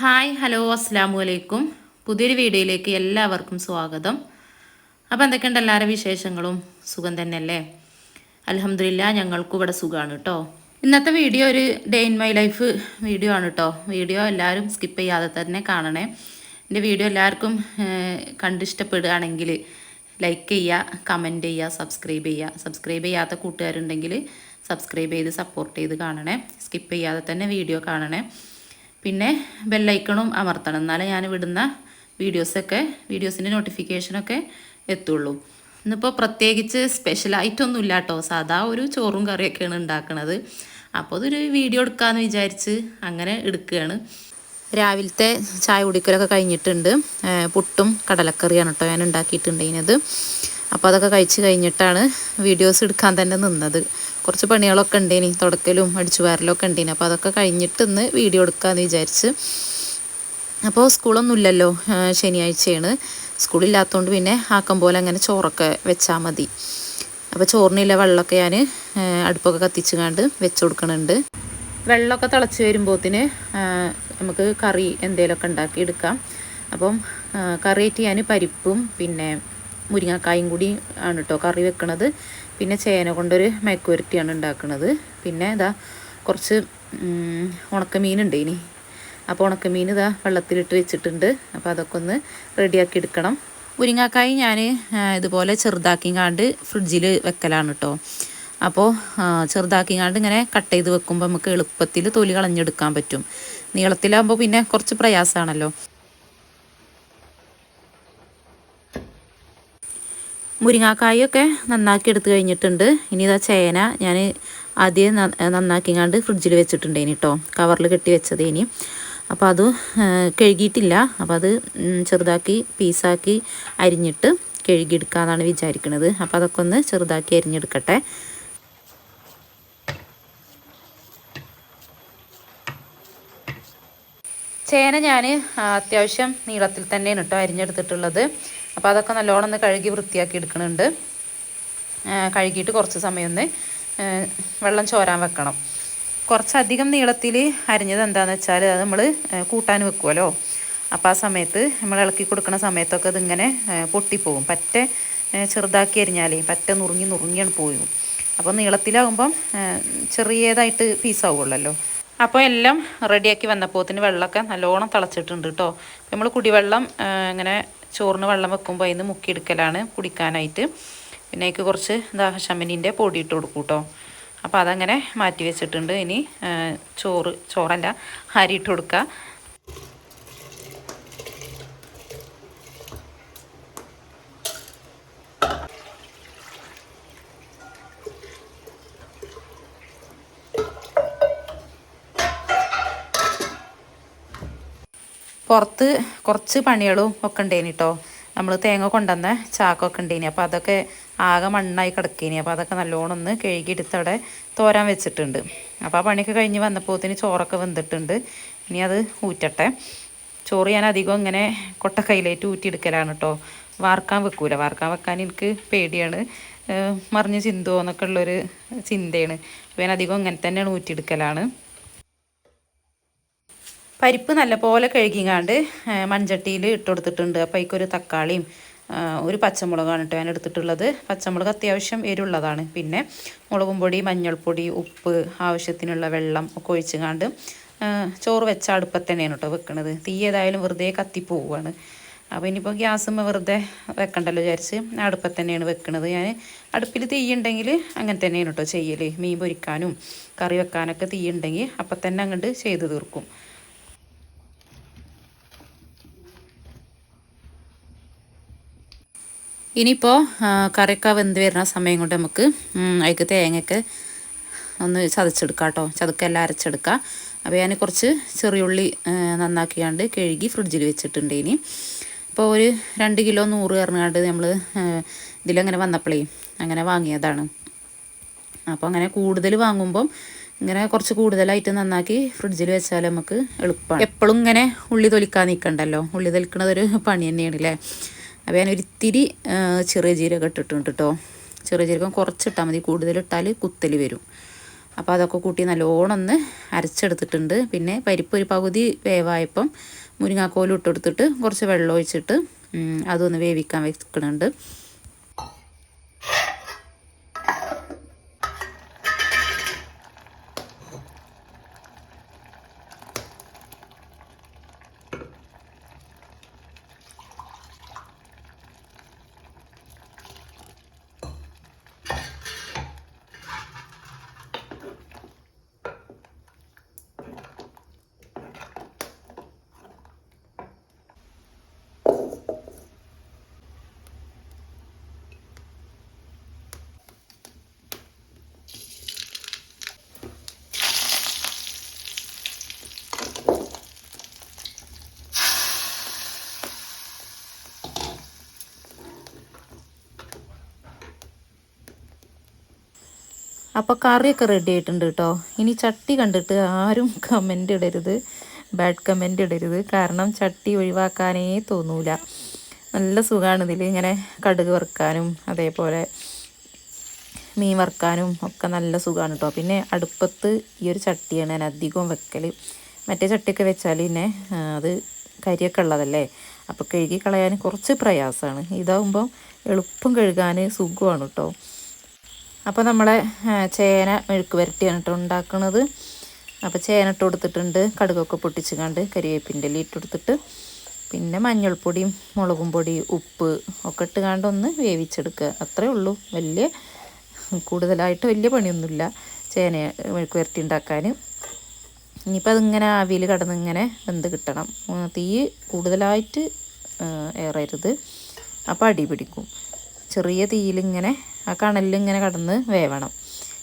Hi hello അസ്സാം വലൈക്കും പുതിയൊരു വീഡിയോയിലേക്ക് എല്ലാവർക്കും സ്വാഗതം. അപ്പോൾ എന്തൊക്കെയുണ്ട് എല്ലാവരുടെ വിശേഷങ്ങളും? സുഖം തന്നെയല്ലേ? അലഹമില്ല ഞങ്ങൾക്കും ഇവിടെ സുഖമാണ് കേട്ടോ ഇന്നത്തെ വീഡിയോ ഒരു day in my life video ആണ് കേട്ടോ വീഡിയോ എല്ലാവരും സ്കിപ്പ് ചെയ്യാതെ തന്നെ കാണണേ. എന്റെ വീഡിയോ എല്ലാവർക്കും കണ്ടിഷ്ടപ്പെടുകയാണെങ്കിൽ ലൈക്ക് ചെയ്യുക കമന്റ് ചെയ്യുക സബ്സ്ക്രൈബ് ചെയ്യുക. സബ്സ്ക്രൈബ് ചെയ്യാത്ത കൂട്ടുകാരുണ്ടെങ്കിൽ സബ്സ്ക്രൈബ് ചെയ്ത് സപ്പോർട്ട് ചെയ്ത് കാണണേ. സ്കിപ്പ് ചെയ്യാതെ തന്നെ വീഡിയോ കാണണേ. പിന്നെ ബെല്ലൈക്കണും അമർത്തണം. എന്നാലേ ഞാൻ വിടുന്ന വീഡിയോസൊക്കെ വീഡിയോസിന്റെ നോട്ടിഫിക്കേഷനൊക്കെ എത്തുള്ളൂ. ഇന്നിപ്പോൾ പ്രത്യേകിച്ച് സ്പെഷ്യലായിട്ടൊന്നും ഇല്ല കേട്ടോ സാധാ ഒരു ചോറും കറിയൊക്കെയാണ് ഉണ്ടാക്കുന്നത് അപ്പോൾ അതൊരു വീഡിയോ എടുക്കാമെന്ന് വിചാരിച്ച് അങ്ങനെ എടുക്കുകയാണ്. രാവിലത്തെ ചായ കുടിക്കലൊക്കെ കഴിഞ്ഞിട്ടുണ്ട്. പുട്ടും കടലക്കറിയാണ് കേട്ടോ ഞാൻ ഉണ്ടാക്കിയിട്ടുണ്ടതിനത് അപ്പോൾ അതൊക്കെ കഴിച്ച് കഴിഞ്ഞിട്ടാണ് വീഡിയോസ് എടുക്കാൻ തന്നെ നിന്നത്. കുറച്ച് പണികളൊക്കെ ഉണ്ടേനി. തുടക്കലും അടിച്ചു വാരലൊക്കെ ഉണ്ടേനി. അപ്പോൾ അതൊക്കെ കഴിഞ്ഞിട്ട് ഇന്ന് വീഡിയോ എടുക്കാമെന്ന് വിചാരിച്ച്. അപ്പോൾ സ്കൂളൊന്നും ഇല്ലല്ലോ ശനിയാഴ്ചയാണ്. സ്കൂളില്ലാത്തതുകൊണ്ട് പിന്നെ ആക്കം പോലെ അങ്ങനെ ചോറൊക്കെ വെച്ചാൽ മതി. അപ്പോൾ ചോറിനില്ല വെള്ളമൊക്കെ ഞാൻ അടുപ്പൊക്കെ കത്തിച്ചു കണ്ട് വെച്ച് കൊടുക്കണുണ്ട്. വെള്ളമൊക്കെ തിളച്ച് വരുമ്പോത്തിന് നമുക്ക് കറി എന്തെങ്കിലുമൊക്കെ ഉണ്ടാക്കി എടുക്കാം. അപ്പം കറിയേറ്റ് ഞാൻ പരിപ്പും പിന്നെ മുരിങ്ങക്കായും കൂടി ആണ് കേട്ടോ കറി വെക്കണത്. പിന്നെ ചേന കൊണ്ടൊരു മെക്കുവരട്ടിയാണ് ഉണ്ടാക്കുന്നത് പിന്നെ ഇതാ കുറച്ച് ഉണക്കമീനുണ്ട് ഇനി. അപ്പോൾ ഉണക്കമീൻ ഇതാ വെള്ളത്തിലിട്ട് വെച്ചിട്ടുണ്ട്. അപ്പോൾ അതൊക്കെ ഒന്ന് റെഡിയാക്കി എടുക്കണം. മുരിങ്ങാക്കായി ഞാൻ ഇതുപോലെ ചെറുതാക്കിങ്ങാണ്ട് ഫ്രിഡ്ജിൽ വെക്കലാണ് കേട്ടോ അപ്പോൾ ചെറുതാക്കി കാണ്ട് ഇങ്ങനെ കട്ട് ചെയ്ത് വെക്കുമ്പോൾ നമുക്ക് എളുപ്പത്തിൽ തൊലി കളഞ്ഞെടുക്കാൻ പറ്റും. നീളത്തിലാകുമ്പോൾ പിന്നെ കുറച്ച് പ്രയാസമാണല്ലോ മുരിങ്ങാക്കായൊക്കെ നന്നാക്കി എടുത്തു കഴിഞ്ഞിട്ടുണ്ട്. ഇനി ഇതാ ചേന ഞാൻ ആദ്യം നന്നാക്കി നന്നാക്കിങ്ങാണ്ട് ഫ്രിഡ്ജിൽ വെച്ചിട്ടുണ്ട് ഇനി കേട്ടോ കവറിൽ കെട്ടി വെച്ചത് ഇനി അപ്പോൾ അത് കഴുകിയിട്ടില്ല. അപ്പോൾ അത് ചെറുതാക്കി പീസാക്കി അരിഞ്ഞിട്ട് കഴുകിയെടുക്കാമെന്നാണ് വിചാരിക്കുന്നത് അപ്പോൾ അതൊക്കെ ഒന്ന് ചെറുതാക്കി അരിഞ്ഞെടുക്കട്ടെ. ചേന ഞാൻ അത്യാവശ്യം നീളത്തിൽ തന്നെയാണ് കേട്ടോ അരിഞ്ഞെടുത്തിട്ടുള്ളത്. അപ്പോൾ അതൊക്കെ നല്ലോണം ഒന്ന് കഴുകി വൃത്തിയാക്കി എടുക്കുന്നുണ്ട് കഴുകിയിട്ട് കുറച്ച് സമയം ഒന്ന് വെള്ളം ചോരാൻ വെക്കണം. കുറച്ചധികം നീളത്തിൽ അരിഞ്ഞത് എന്താണെന്ന് വെച്ചാൽ അത് നമ്മൾ കൂട്ടാൻ വെക്കുമല്ലോ അപ്പോൾ ആ സമയത്ത് നമ്മൾ ഇളക്കി കൊടുക്കുന്ന സമയത്തൊക്കെ ഇതിങ്ങനെ പൊട്ടിപ്പോവും. പറ്റെ ചെറുതാക്കി അരിഞ്ഞാലേ പറ്റ നുറുങ്ങി നുറുങ്ങിയാണ് പോയും അപ്പോൾ നീളത്തിലാകുമ്പം ചെറിയതായിട്ട് ചെറിയതായിട്ട് പീസാവുള്ളല്ലോ. അപ്പോൾ എല്ലാം റെഡിയാക്കി വന്നപ്പോത്തിന് വെള്ളമൊക്കെ നല്ലോണം തിളച്ചിട്ടുണ്ട് കേട്ടോ. നമ്മൾ കുടിവെള്ളം ഇങ്ങനെ ചോറിന് വെള്ളം വെക്കുമ്പോൾ അതിന് മുക്കിയെടുക്കലാണ് കുടിക്കാനായിട്ട്. പിന്നെ അതിക്ക് കുറച്ച് ദാഹശമനീന്റെ പൊടി ഇട്ട് കൊടുക്കും കേട്ടോ. അപ്പോൾ അതങ്ങനെ മാറ്റി വെച്ചിട്ടുണ്ട്. ഇനി ചോറ് ചോറല്ല അരി ഇട്ട് കൊടുക്കുക പുറത്ത് കുറച്ച് പണികളും ഒക്കെ ഉണ്ടേനി കേട്ടോ നമ്മൾ തേങ്ങ കൊണ്ടുവന്ന ചാക്കൊക്കെ ഉണ്ടേനി. അപ്പോൾ അതൊക്കെ ആകെ മണ്ണായി കിടക്കേനി. അപ്പോൾ അതൊക്കെ നല്ലോണം ഒന്ന് കഴുകിയെടുത്ത് അവിടെ തോരാൻ വെച്ചിട്ടുണ്ട്. അപ്പോൾ ആ പണിയൊക്കെ കഴിഞ്ഞ് വന്നപ്പോത്തിന് ചോറൊക്കെ വെന്തിട്ടുണ്ട്. ഇനി അത് ഊറ്റട്ടെ. ചോറ് ഞാൻ അധികം ഇങ്ങനെ കൊട്ടക്കൈയിലേറ്റ് ഊറ്റിയെടുക്കലാണ് കേട്ടോ വാർക്കാൻ വെക്കൂല. വാർക്കാൻ വെക്കാൻ എനിക്ക് പേടിയാണ്. മറിഞ്ഞ് ചിന്തോ എന്നൊക്കെ ഉള്ളൊരു ചിന്തയാണ്. അപ്പോൾ ഞാൻ അധികം ഇങ്ങനെ തന്നെയാണ് ഊറ്റിയെടുക്കലാണ്. പരിപ്പ് നല്ലപോലെ കഴുകിങ്ങാണ്ട് മൺചട്ടിയിൽ ഇട്ട് കൊടുത്തിട്ടുണ്ട്. അപ്പോൾ അതിക്കൊരു തക്കാളിയും ഒരു പച്ചമുളകാണ് കേട്ടോ ഞാൻ എടുത്തിട്ടുള്ളത്. പച്ചമുളക് അത്യാവശ്യം എരിവുള്ളതാണ്. പിന്നെ മുളകും പൊടി മഞ്ഞൾപ്പൊടി ഉപ്പ് ആവശ്യത്തിനുള്ള വെള്ളം ഒക്കെ ഒഴിച്ചുങ്ങാണ്ട് ചോറ് വെച്ച അടുപ്പത്തന്നെയാണ് കേട്ടോ വെക്കണത്. തീ ഏതായാലും വെറുതെ കത്തിപ്പോവുകയാണ് അപ്പോൾ ഇനിയിപ്പോൾ ഗ്യാസുമ്മ വെറുതെ വെക്കണ്ടല്ലോ വിചാരിച്ച് അടുപ്പത്ത് തന്നെയാണ് വെക്കണത്. ഞാൻ അടുപ്പിൽ തീ ഉണ്ടെങ്കിൽ അങ്ങനെ തന്നെയാണ് കേട്ടോ ചെയ്യൽ മീൻ പൊരിക്കാനും കറി വെക്കാനൊക്കെ തീ ഉണ്ടെങ്കിൽ അപ്പം തന്നെ അങ്ങോട്ട് ചെയ്ത് തീർക്കും. ഇനിയിപ്പോൾ കറിയൊക്കെ വെന്ത് വരുന്ന സമയം കൊണ്ട് നമുക്ക് അതിക്ക് തേങ്ങയ്ക്ക് ഒന്ന് ചതച്ചെടുക്കാം കേട്ടോ ചതുക്കെല്ലാം അരച്ചെടുക്കുക അപ്പോൾ ഞാൻ കുറച്ച് ചെറിയുള്ളി നന്നാക്കിയാണ്ട് കഴുകി ഫ്രിഡ്ജിൽ വെച്ചിട്ടുണ്ട് ഇനി. അപ്പോൾ ഒരു രണ്ട് കിലോ നൂറ് കറങ്ങാണ്ട് നമ്മൾ ഇതിലങ്ങനെ വന്നപ്പോഴേ അങ്ങനെ വാങ്ങിയതാണ്. അപ്പോൾ അങ്ങനെ കൂടുതൽ വാങ്ങുമ്പം ഇങ്ങനെ കുറച്ച് കൂടുതലായിട്ട് നന്നാക്കി ഫ്രിഡ്ജിൽ വെച്ചാൽ നമുക്ക് എളുപ്പമാണ് എപ്പോഴും ഇങ്ങനെ ഉള്ളി തൊലിക്കാൻ നിൽക്കണ്ടല്ലോ ഉള്ളി തൊലിക്കണതൊരു പണി തന്നെയാണ് അല്ലേ അപ്പോൾ ഞാൻ ഒരിത്തിരി ചെറിയ ജീരകം ഇട്ടിട്ടുണ്ട് കേട്ടോ ചെറിയ ജീരകം കുറച്ചിട്ടാൽ മതി. കൂടുതലിട്ടാൽ കുത്തൽ വരും. അപ്പോൾ അതൊക്കെ കൂട്ടി നല്ലോണം ഒന്ന് അരച്ചെടുത്തിട്ടുണ്ട്. പിന്നെ പരിപ്പ് ഒരു പകുതി വേവായപ്പം മുരിങ്ങാക്കോലും ഇട്ടെടുത്തിട്ട് കുറച്ച് വെള്ളം ഒഴിച്ചിട്ട് അതൊന്ന് വേവിക്കാൻ വെക്കുന്നുണ്ട് അപ്പോൾ കറിയൊക്കെ റെഡി ആയിട്ടുണ്ട് കേട്ടോ ഇനി ചട്ടി കണ്ടിട്ട് ആരും കമന്റ് ഇടരുത്. ബാഡ് കമന്റ് ഇടരുത്. കാരണം ചട്ടി ഒഴിവാക്കാനേ തോന്നൂല. നല്ല സുഖമാണ് ഇതിൽ ഇങ്ങനെ കടുക് വറുക്കാനും അതേപോലെ മീൻ വറുക്കാനും ഒക്കെ നല്ല സുഖമാണ് കേട്ടോ പിന്നെ അടുപ്പത്ത് ഈ ഒരു ചട്ടിയാണ് ഞാൻ അധികവും വെക്കൽ മറ്റേ ചട്ടിയൊക്കെ വെച്ചാൽ പിന്നെ അത് കരിയൊക്കെ ഉള്ളതല്ലേ? അപ്പോൾ കഴുകി കളയാൻ കുറച്ച് പ്രയാസമാണ്. ഇതാകുമ്പോൾ എളുപ്പം കഴുകാൻ സുഖമാണ് കേട്ടോ അപ്പോൾ നമ്മളെ ചേന മെഴുക്ക് വരട്ടിയാണ് കേട്ടോ ഉണ്ടാക്കുന്നത് അപ്പോൾ ചേന ഇട്ട് കൊടുത്തിട്ടുണ്ട്. കടുകൊക്കെ പൊട്ടിച്ച് കണ്ട് കരിവേപ്പിന്റെ ഇട്ട് കൊടുത്തിട്ട്. പിന്നെ മഞ്ഞൾപ്പൊടിയും മുളകും പൊടി ഉപ്പ് ഒക്കെ ഇട്ട് കണ്ട് ഒന്ന് വേവിച്ചെടുക്കുക. അത്രേ ഉള്ളൂ. വലിയ കൂടുതലായിട്ട് വലിയ പണിയൊന്നുമില്ല ചേന മെഴുക്ക് വരട്ടി ഉണ്ടാക്കാൻ. ഇനിയിപ്പോൾ അതിങ്ങനെ ആവിയിൽ കടന്ന് ഇങ്ങനെ വെന്ത് കിട്ടണം. തീ കൂടുതലായിട്ട് ഏറരുത്. അപ്പോൾ അടി പിടിക്കും. ചെറിയ തീയിലിങ്ങനെ ആ കണലിൽ ഇങ്ങനെ കടന്ന് വേവണം.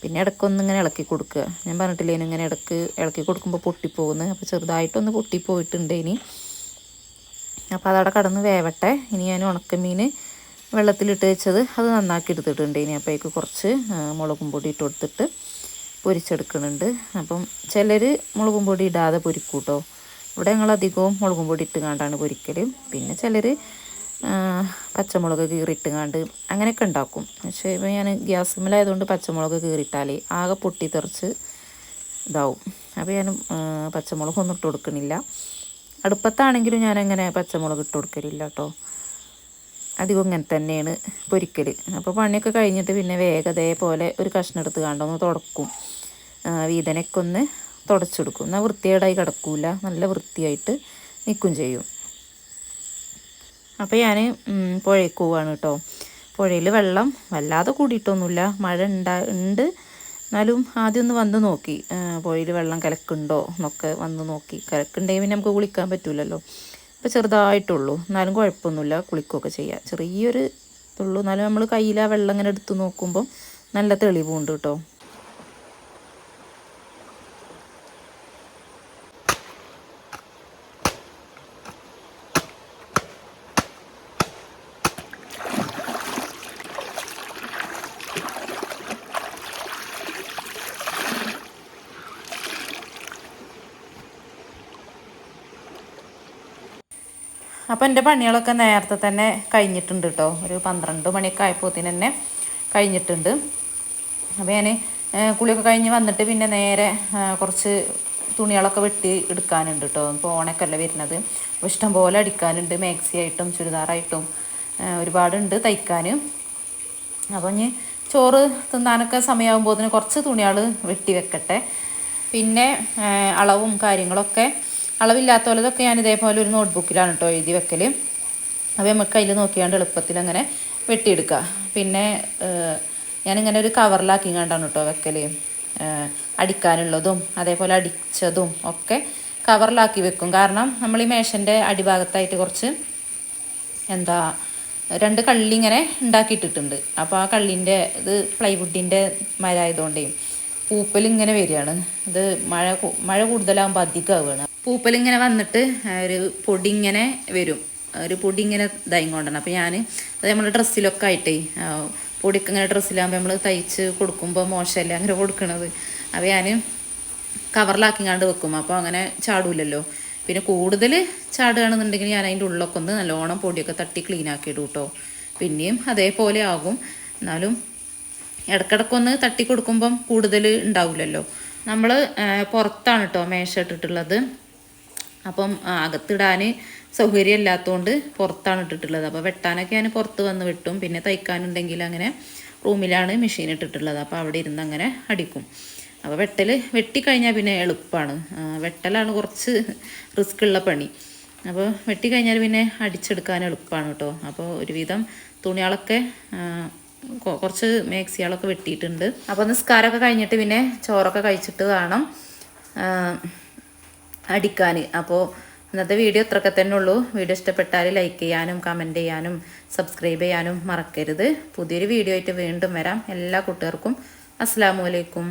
പിന്നെ ഇടയ്ക്കൊന്ന് ഇങ്ങനെ ഇളക്കി കൊടുക്കുക. ഞാൻ പറഞ്ഞിട്ടില്ലേ ഇങ്ങനെ ഇടയ്ക്ക് ഇളക്കി കൊടുക്കുമ്പോൾ പൊട്ടിപ്പോകുന്നു. അപ്പോൾ ചെറുതായിട്ടൊന്ന് പൊട്ടിപ്പോയിട്ടുണ്ട് ഇനി. അപ്പോൾ അതവിടെ കടന്ന് വേവട്ടെ. ഇനി ഞാൻ ഉണക്കമീൻ വെള്ളത്തിലിട്ട് വെച്ചത് അത് നന്നാക്കി എടുത്തിട്ടുണ്ട് ഇനി. അപ്പോഴേക്ക് കുറച്ച് മുളകും പൊടി ഇട്ട് കൊടുത്തിട്ട് പൊരിച്ചെടുക്കുന്നുണ്ട്. അപ്പം ചിലർ മുളകും പൊടി ഇടാതെ പൊരിക്കൂട്ടോ. ഇവിടെ ഞങ്ങൾ അധികവും മുളകും പൊടി ഇട്ട് കാണ്ടാണ് പൊരിക്കൽ പിന്നെ ചിലർ പച്ചമുളക് കീറിയിട്ട് കാണ്ട് അങ്ങനെയൊക്കെ ഉണ്ടാക്കും. പക്ഷേ ഇപ്പോൾ ഞാൻ ഗ്യാസ് മിലായതുകൊണ്ട് പച്ചമുളക് കീറിയിട്ടാൽ ആകെ പൊട്ടി തെറിച്ച് ഇതാവും. അപ്പോൾ ഞാൻ പച്ചമുളക് പച്ചമുളകൊന്നും ഇട്ട് കൊടുക്കണില്ല. അടുപ്പത്താണെങ്കിലും ഞാനങ്ങനെ പച്ചമുളക് ഇട്ട് കൊടുക്കലില്ല കേട്ടോ അധികം ഇങ്ങനെ തന്നെയാണ് പൊരിക്കൽ അപ്പോൾ പണിയൊക്കെ കഴിഞ്ഞിട്ട് പിന്നെ വേഗതയെ പോലെ ഒരു കഷ്ണം എടുത്ത് കണ്ടൊന്ന് തുടക്കും. വീതനൊക്കെ ഒന്ന് തുടച്ചെടുക്കും. എന്നാൽ വൃത്തികേടായി കിടക്കൂല. നല്ല വൃത്തിയായിട്ട് നിൽക്കും ചെയ്യും. അപ്പോൾ ഞാൻ പുഴയ്ക്ക് പോവാണ് കേട്ടോ പുഴയിൽ വെള്ളം വല്ലാതെ കൂടിയിട്ടൊന്നുമില്ല. മഴ ഉണ്ടാ ഉണ്ട് എന്നാലും ആദ്യം ഒന്ന് വന്ന് നോക്കി. പുഴയിൽ വെള്ളം കലക്കുണ്ടോ എന്നൊക്കെ വന്ന് നോക്കി. കലക്കുണ്ടെങ്കിൽ പിന്നെ നമുക്ക് കുളിക്കാൻ പറ്റില്ലല്ലോ അപ്പോൾ ചെറുതായിട്ടുള്ളൂ. എന്നാലും കുഴപ്പമൊന്നുമില്ല. കുളിക്കുകയൊക്കെ ചെയ്യാം. ചെറിയൊരു ഇതുള്ളൂ. എന്നാലും നമ്മൾ കയ്യിൽ ആ വെള്ളം ഇങ്ങനെ എടുത്ത് നോക്കുമ്പോൾ നല്ല തെളിവുണ്ട് കേട്ടോ അപ്പോൾ എന്റെ പണികളൊക്കെ നേരത്തെ തന്നെ കഴിഞ്ഞിട്ടുണ്ട് കേട്ടോ ഒരു പന്ത്രണ്ട് മണിയൊക്കെ ആയപ്പോത്തിന് തന്നെ കഴിഞ്ഞിട്ടുണ്ട്. അപ്പോൾ ഞാൻ കുളിയൊക്കെ കഴിഞ്ഞ് വന്നിട്ട് പിന്നെ നേരെ കുറച്ച് തുണികളൊക്കെ വെട്ടി എടുക്കാനുണ്ട് കേട്ടോ ഇപ്പോൾ ഓണക്കല്ല വരുന്നത്. അപ്പോൾ ഇഷ്ടം പോലെ അടിക്കാനുണ്ട്. മാക്സി ആയിട്ടും ചുരിദാറായിട്ടും ഒരുപാടുണ്ട് തയ്ക്കാൻ അപ്പോൾ ഇനി ചോറ് തിന്നാനൊക്കെ സമയമാകുമ്പോഴത്തിന് കുറച്ച് തുണികൾ വെട്ടി വെക്കട്ടെ. പിന്നെ അളവും കാര്യങ്ങളൊക്കെ അളവില്ലാത്തതൊക്കെ ഞാൻ ഇതേപോലെ ഒരു നോട്ട്ബുക്കിലാണ് കേട്ടോ എഴുതി വെക്കൽ അപ്പോൾ നമുക്ക് അതിൽ നോക്കിയാണ്ട് എളുപ്പത്തിൽ അങ്ങനെ വെട്ടിയെടുക്കുക പിന്നെ ഞാനിങ്ങനെ ഒരു കവറിലാക്കി കണ്ടാണ് കേട്ടോ വെക്കൽ അടിക്കാനുള്ളതും അതേപോലെ അടിച്ചതും ഒക്കെ കവറിലാക്കി വെക്കും. കാരണം നമ്മൾ ഈ മേശന്റെ അടിഭാഗത്തായിട്ട് കുറച്ച് എന്താ രണ്ട് കള്ളി ഇങ്ങനെ ഉണ്ടാക്കിയിട്ടിട്ടുണ്ട്. അപ്പോൾ ആ കള്ളിന്റെ ഇത് പ്ലൈവുഡിന്റെ മരമായതുകൊണ്ടേ പൂപ്പൽ ഇങ്ങനെ വരികയാണ്. ഇത് മഴ മഴ കൂടുതലാകുമ്പോൾ അധികമാവുകയാണ് പൂപ്പൽ ഇങ്ങനെ വന്നിട്ട് ഒരു പൊടി ഇങ്ങനെ വരും ഒരു പൊടി ഇങ്ങനെ ഇതായി കൊണ്ടാണ്. അപ്പോൾ ഞാൻ അത് നമ്മുടെ ഡ്രസ്സിലൊക്കെ ആയിട്ടേ പൊടിക്ക് ഇങ്ങനെ ഡ്രസ്സിലാകുമ്പോൾ നമ്മൾ തയ്ച്ച് കൊടുക്കുമ്പോൾ മോശമല്ലേ അങ്ങനെ കൊടുക്കണത്. അപ്പോൾ ഞാൻ കവറിലാക്കിങ്ങാണ്ട് വെക്കും. അപ്പോൾ അങ്ങനെ ചാടൂലല്ലോ. പിന്നെ കൂടുതൽ ചാടുകയാണെന്നുണ്ടെങ്കിൽ ഞാൻ അതിന്റെ ഉള്ളൊക്കെ ഒന്ന് നല്ലോണം പൊടിയൊക്കെ തട്ടി ക്ലീൻ ആക്കി ഇടും കേട്ടോ പിന്നെയും അതേപോലെ ആകും. എന്നാലും ഇടക്കിടക്കൊന്ന് തട്ടി കൊടുക്കുമ്പം കൂടുതൽ ഉണ്ടാവില്ലല്ലോ നമ്മൾ പുറത്താണ് കേട്ടോ മേശ ഇട്ടിട്ടുള്ളത്. അപ്പം അകത്തിടാൻ സൗകര്യം ഇല്ലാത്തതുകൊണ്ട് പുറത്താണ് ഇട്ടിട്ടുള്ളത്. അപ്പോൾ വെട്ടാനൊക്കെ ഞാൻ പുറത്ത് വന്ന് വെട്ടും. പിന്നെ തയ്ക്കാനുണ്ടെങ്കിൽ അങ്ങനെ റൂമിലാണ് മെഷീൻ ഇട്ടിട്ടുള്ളത്. അപ്പോൾ അവിടെ ഇരുന്ന് അങ്ങനെ അടിക്കും. അപ്പോൾ വെട്ടൽ വെട്ടിക്കഴിഞ്ഞാൽ പിന്നെ എളുപ്പമാണ് വെട്ടലാണ് കുറച്ച് റിസ്ക് ഉള്ള പണി. അപ്പോൾ വെട്ടിക്കഴിഞ്ഞാൽ പിന്നെ അടിച്ചെടുക്കാൻ എളുപ്പമാണ് കേട്ടോ. അപ്പോൾ ഒരുവിധം തുണികളൊക്കെ കുറച്ച് മാക്സികളൊക്കെ വെട്ടിയിട്ടുണ്ട്. അപ്പോൾ നിസ്കാരമൊക്കെ കഴിഞ്ഞിട്ട് പിന്നെ ചോറൊക്കെ കഴിച്ചിട്ട് ആ, അടിക്കാൻ അപ്പോൾ ഇന്നത്തെ വീഡിയോ ഇത്രയൊക്കെ തന്നെ ഉള്ളൂ. വീഡിയോ ഇഷ്ടപ്പെട്ടാൽ ലൈക്ക് ചെയ്യാനും കമന്റ് ചെയ്യാനും സബ്സ്ക്രൈബ് ചെയ്യാനും മറക്കരുത്. പുതിയൊരു വീഡിയോ ആയിട്ട് വീണ്ടും വരാം. എല്ലാ കൂട്ടുകാർക്കും അസ്സാമലൈക്കും